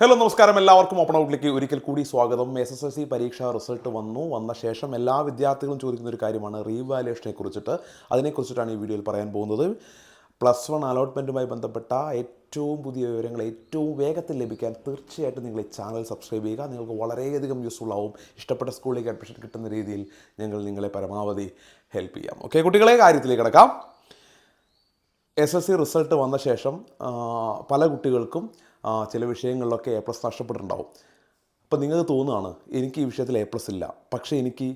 Hello നമസ്കാരം. എല്ലാവർക്കും open ഔട്ടിലേക്ക് ഒരിക്കൽ കൂടി സ്വാഗതം. എസ് എസ് എൽ സി പരീക്ഷ റിസൾട്ട് വന്നു. വന്ന ശേഷം എല്ലാ വിദ്യാർത്ഥികളും ചോദിക്കുന്ന ഒരു കാര്യമാണ് റീവാലുവേഷനെ കുറിച്ചിട്ട് അതിനെക്കുറിച്ചിട്ടാണ് ഈ വീഡിയോയിൽ പറയാൻ പോകുന്നത്. പ്ലസ് വൺ അലോട്ട്മെന്റുമായി ബന്ധപ്പെട്ട ഏറ്റവും പുതിയ വിവരങ്ങൾ ഏറ്റവും വേഗത്തിൽ ലഭിക്കാൻ തീർച്ചയായിട്ടും നിങ്ങൾ ഈ ചാനൽ സബ്സ്ക്രൈബ് ചെയ്യുക. നിങ്ങൾക്ക് വളരെയധികം യൂസ്ഫുൾ ആവും. ഇഷ്ടപ്പെട്ട സ്കൂളിലേക്ക് അഡ്മിഷൻ കിട്ടുന്ന രീതിയിൽ ഞങ്ങൾ നിങ്ങളെ പരമാവധി ഹെൽപ്പ് ചെയ്യാം. ഓക്കെ കുട്ടികളെ കാര്യത്തിലേക്ക് കിടക്കാം. എസ് എസ് സി റിസൾട്ട് വന്ന ശേഷം പല കുട്ടികൾക്കും ചില വിഷയങ്ങളിലൊക്കെ എ പ്ലസ് നഷ്ടപ്പെട്ടിട്ടുണ്ടാവും. അപ്പോൾ നിങ്ങൾക്ക് തോന്നുകയാണ് എനിക്ക് ഈ വിഷയത്തിൽ എ പ്ലസ് ഇല്ല. പക്ഷേ എനിക്ക്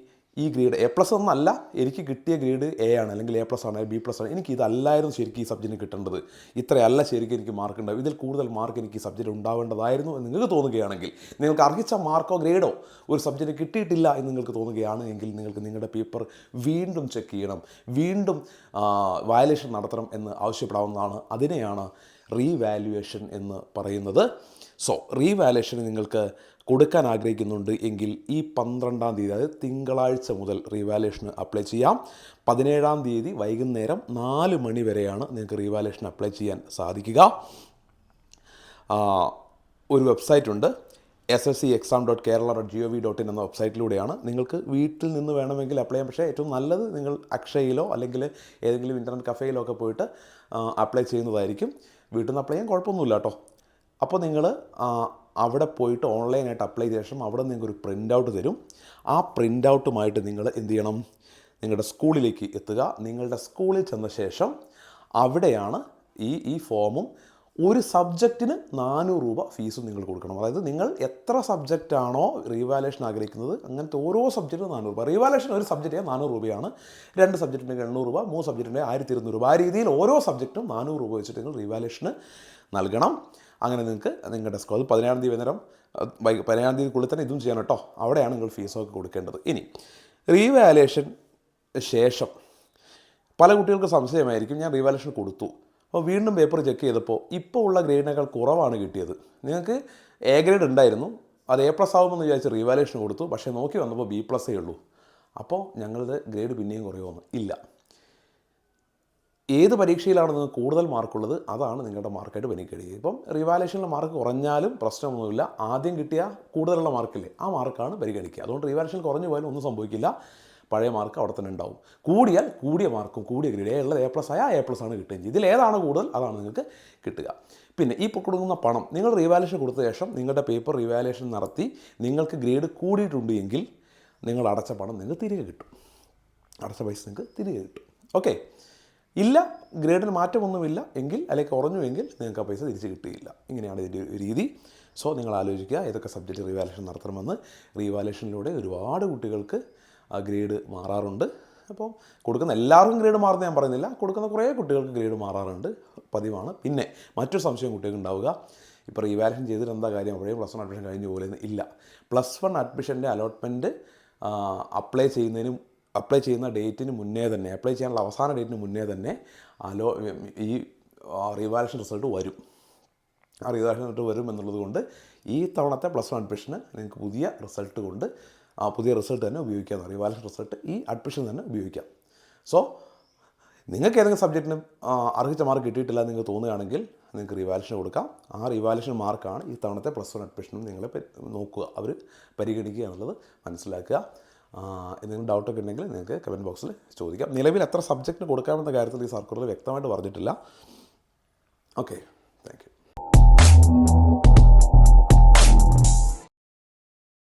ഈ ഗ്രേഡ് എ പ്ലസ് ഒന്നല്ല എനിക്ക് കിട്ടിയ ഗ്രേഡ് എ ആണ് അല്ലെങ്കിൽ എ പ്ലസ് ആണ് ബി പ്ലസ് ആണ്. എനിക്ക് ഇതല്ലായിരുന്നു ശരിക്കും ഈ സബ്ജക്റ്റിന് കിട്ടേണ്ടത്. ഇത്രയല്ല ശരിക്കും എനിക്ക് മാർക്ക് ഉണ്ടാവും ഇതിൽ കൂടുതൽ മാർക്ക് എനിക്ക് ഈ സബ്ജക്റ്റ് ഉണ്ടാവേണ്ടതായിരുന്നു എന്ന് നിങ്ങൾക്ക് തോന്നുകയാണെങ്കിൽ നിങ്ങൾക്ക് അർഹിച്ച മാർക്കോ ഗ്രേഡോ ഒരു സബ്ജക്റ്റ് കിട്ടിയിട്ടില്ല എന്ന് നിങ്ങൾക്ക് തോന്നുകയാണ് എങ്കിൽ നിങ്ങൾക്ക് നിങ്ങളുടെ പേപ്പർ വീണ്ടും ചെക്ക് ചെയ്യണം. വീണ്ടും വയലേഷൻ നടത്തണം എന്ന് ആവശ്യപ്പെടാവുന്നതാണ്. അതിനെയാണ് റീവാലുവേഷൻ എന്ന് പറയുന്നത്. സോ റീവാലുവേഷൻ നിങ്ങൾക്ക് കൊടുക്കാൻ ആഗ്രഹിക്കുന്നുണ്ട് എങ്കിൽ ഈ പന്ത്രണ്ടാം തീയതി അതായത് തിങ്കളാഴ്ച മുതൽ റീവാലുവേഷന് അപ്ലൈ ചെയ്യാം. പതിനേഴാം തീയതി വൈകുന്നേരം നാല് മണി വരെയാണ് നിങ്ങൾക്ക് റീവാലുവേഷൻ അപ്ലൈ ചെയ്യാൻ സാധിക്കുക. ഒരു വെബ്സൈറ്റ് ഉണ്ട്. S S C exam dot Kerala dot G O V dot in എന്ന വെബ്സൈറ്റിലൂടെയാണ് നിങ്ങൾക്ക് വീട്ടിൽ നിന്ന് വേണമെങ്കിൽ അപ്ലൈ ചെയ്യാം. പക്ഷേ ഏറ്റവും നല്ലത് നിങ്ങൾ അക്ഷയയിലോ അല്ലെങ്കിൽ ഏതെങ്കിലും ഇന്റർനെറ്റ് കഫേയിലോ ഒക്കെ പോയിട്ട് അപ്ലൈ ചെയ്യുന്നതായിരിക്കും. വീട്ടിൽ നിന്ന് അപ്ലൈ ചെയ്യാൻ കുഴപ്പമൊന്നുമില്ല കേട്ടോ അപ്പോൾ നിങ്ങൾ അവിടെ പോയിട്ട് ഓൺലൈനായിട്ട് അപ്ലൈ ചെയ്ത ശേഷം അവിടെ നിങ്ങൾക്ക് ഒരു പ്രിന്റ് ഔട്ട് തരും. ആ പ്രിന്റ് ഔട്ടുമായിട്ട് നിങ്ങൾ എന്ത് ചെയ്യണം? നിങ്ങളുടെ സ്കൂളിലേക്ക് എത്തുക. നിങ്ങളുടെ സ്കൂളിൽ ചെന്ന ശേഷം അവിടെയാണ് ഈ ഈ ഫോമും ഒരു സബ്ജക്റ്റിന് നാനൂറ് രൂപ ഫീസും നിങ്ങൾ കൊടുക്കണം. അതായത് നിങ്ങൾ എത്ര സബ്ജക്റ്റാണോ റീവാലേഷൻ ആഗ്രഹിക്കുന്നത് അങ്ങനത്തെ ഓരോ സബ്ജക്റ്റിനും നാനൂറ് രൂപ. റീവാലേഷൻ ഒരു സബ്ജക്റ്റിന് നാനൂറ് രൂപയാണ്. രണ്ട് സബ്ജക്റ്റിന് എണ്ണൂറ് രൂപ മൂന്ന് സബ്ജക്റ്റിന് ആയിരത്തി ഇരുന്നൂറ് രൂപ. ആ രീതിയിൽ ഓരോ സബ്ജക്റ്റും നാനൂറ് രൂപ വെച്ചിട്ട് നിങ്ങൾ റീവാലേഷന് നൽകണം. അങ്ങനെ നിങ്ങൾക്ക് നിങ്ങളുടെ സ്കോൾ പതിനേഴാം തീയതി വൈകുന്നേരം വൈ- പതിനേഴാം തീയതിക്കുള്ളിൽ തന്നെ ഇതും ചെയ്യണം കേട്ടോ. അവിടെയാണ് നിങ്ങൾ ഫീസൊക്കെ കൊടുക്കേണ്ടത്. ഇനി റീവാലേഷൻ ശേഷം പല കുട്ടികൾക്ക് സംശയമായിരിക്കും ഞാൻ റീവാലേഷൻ കൊടുത്തു. അപ്പോൾ വീണ്ടും പേപ്പർ ചെക്ക് ചെയ്തപ്പോൾ ഇപ്പോൾ ഉള്ള ഗ്രേഡിനേക്കാൾ കുറവാണ് കിട്ടിയത്. നിങ്ങൾക്ക് എ ഗ്രേഡ് ഉണ്ടായിരുന്നു അത് എ പ്ലസ് ആകുമെന്ന് വിചാരിച്ച് റീവാലേഷൻ കൊടുത്തു പക്ഷേ നോക്കി വന്നപ്പോൾ ബി പ്ലസ്സേ ഉള്ളൂ. അപ്പോൾ ഞങ്ങളുടെ ഗ്രേഡ് പിന്നെയും കുറയുമെന്ന് ഇല്ല. ഏത് പരീക്ഷയിലാണ് നിങ്ങൾക്ക് കൂടുതൽ മാർക്കുള്ളത്? അതാണ് നിങ്ങളുടെ മാർക്കായിട്ട് പരിഗണിക്കുക ഇപ്പം റിവാലേഷനിലെ മാർക്ക് കുറഞ്ഞാലും പ്രശ്നമൊന്നുമില്ല. ആദ്യം കിട്ടിയ കൂടുതലുള്ള മാർക്കില്ലേ? ആ മാർക്കാണ് പരിഗണിക്കുക. അതുകൊണ്ട് റിവാലേഷൻ കുറഞ്ഞു പോയാലും ഒന്നും സംഭവിക്കില്ല. പഴയ മാർക്ക് അവിടെ തന്നെ ഉണ്ടാവും. കൂടിയാൽ കൂടിയ മാർക്കും കൂടിയ ഗ്രേഡ് എ ഉള്ളത് എ പ്ലസ് ആയ എ പ്ലസ് ആണ് കിട്ടുകയും ചെയ്യും. ഇതിൽ ഏതാണ് കൂടുതൽ? അതാണ് നിങ്ങൾക്ക് കിട്ടുക. പിന്നെ ഈ കൊടുക്കുന്ന പണം നിങ്ങൾ റീവാലേഷൻ കൊടുത്ത ശേഷം നിങ്ങളുടെ പേപ്പർ റീവാലേഷൻ നടത്തി നിങ്ങൾക്ക് ഗ്രേഡ് കൂടിയിട്ടുണ്ട് എങ്കിൽ നിങ്ങൾ അടച്ച പണം നിങ്ങൾക്ക് തിരികെ കിട്ടും. അടച്ച പൈസ നിങ്ങൾക്ക് തിരികെ കിട്ടും. ഓക്കെ ഇല്ല ഗ്രേഡിൽ മാറ്റമൊന്നുമില്ല എങ്കിൽ അല്ലെങ്കിൽ കുറഞ്ഞു എങ്കിൽ നിങ്ങൾക്ക് ആ പൈസ തിരിച്ച് കിട്ടുകയില്ല. ഇങ്ങനെയാണ് ഇതിന്റെ രീതി. സോ നിങ്ങൾ ആലോചിക്കുക ഏതൊക്കെ സബ്ജക്റ്റ് റീവാലേഷൻ നടത്തണമെന്ന്. റീവാലേഷനിലൂടെ ഒരുപാട് കുട്ടികൾക്ക് ഗ്രേഡ് മാറാറുണ്ട്. അപ്പോൾ കൊടുക്കുന്ന എല്ലാവർക്കും ഗ്രേഡ് മാറുന്ന ഞാൻ പറയുന്നില്ല. കൊടുക്കുന്ന കുറേ കുട്ടികൾക്ക് ഗ്രേഡ് മാറാറുണ്ട്. പതിവാണ്. പിന്നെ മറ്റൊരു സംശയം കുട്ടികൾക്ക് ഉണ്ടാവുക ഇപ്പോൾ റീവാലേഷൻ ചെയ്തിട്ട് എന്താ കാര്യം? അപ്പോഴേ പ്ലസ് വൺ അഡ്മിഷൻ കഴിഞ്ഞു പോലെ ഇല്ല. പ്ലസ് വൺ അഡ്മിഷന്റെ അലോട്ട്മെന്റ് അപ്ലൈ ചെയ്യുന്നതിനും അപ്ലൈ ചെയ്യുന്ന ഡേറ്റിന് മുന്നേ തന്നെ അപ്ലൈ ചെയ്യാനുള്ള അവസാന ഡേറ്റിന് മുന്നേ തന്നെ അലോ ഈ റീവാലേഷൻ റിസൾട്ട് വരും. ആ റീവാലേഷൻ റിസൾട്ട് വരും എന്നുള്ളത് കൊണ്ട് ഈ തവണത്തെ പ്ലസ് വൺ അഡ്മിഷന് നിങ്ങൾക്ക് പുതിയ റിസൾട്ട് കൊണ്ട് ആ പുതിയ റിസൾട്ട് തന്നെ ഉപയോഗിക്കാം റിവാലേഷൻ റിസൾട്ട് ഈ അഡ്മിഷൻ തന്നെ ഉപയോഗിക്കാം. സോ നിങ്ങൾക്ക് ഏതെങ്കിലും സബ്ജക്റ്റിന് അർഹിച്ച മാർക്ക് കിട്ടിയിട്ടില്ല എന്ന് നിങ്ങൾക്ക് തോന്നുകയാണെങ്കിൽ നിങ്ങൾക്ക് റിവാലേഷൻ കൊടുക്കാം. ആ റിവാലേഷൻ മാർക്കാണ് ഈ തവണത്തെ പ്ലസ് വൺ അഡ്മിഷനും നിങ്ങൾ നോക്കുക. അവർ പരിഗണിക്കുക എന്നുള്ളത് മനസ്സിലാക്കുക. എന്തെങ്കിലും ഡൗട്ടൊക്കെ ഉണ്ടെങ്കിൽ നിങ്ങൾക്ക് കമന്റ് ബോക്സിൽ ചോദിക്കാം. നിലവിൽ എത്ര സബ്ജക്റ്റിന് കൊടുക്കാമെന്ന കാര്യത്തിൽ ഈ സർക്കുലർ വ്യക്തമായിട്ട് പറഞ്ഞിട്ടില്ല. Okay thank you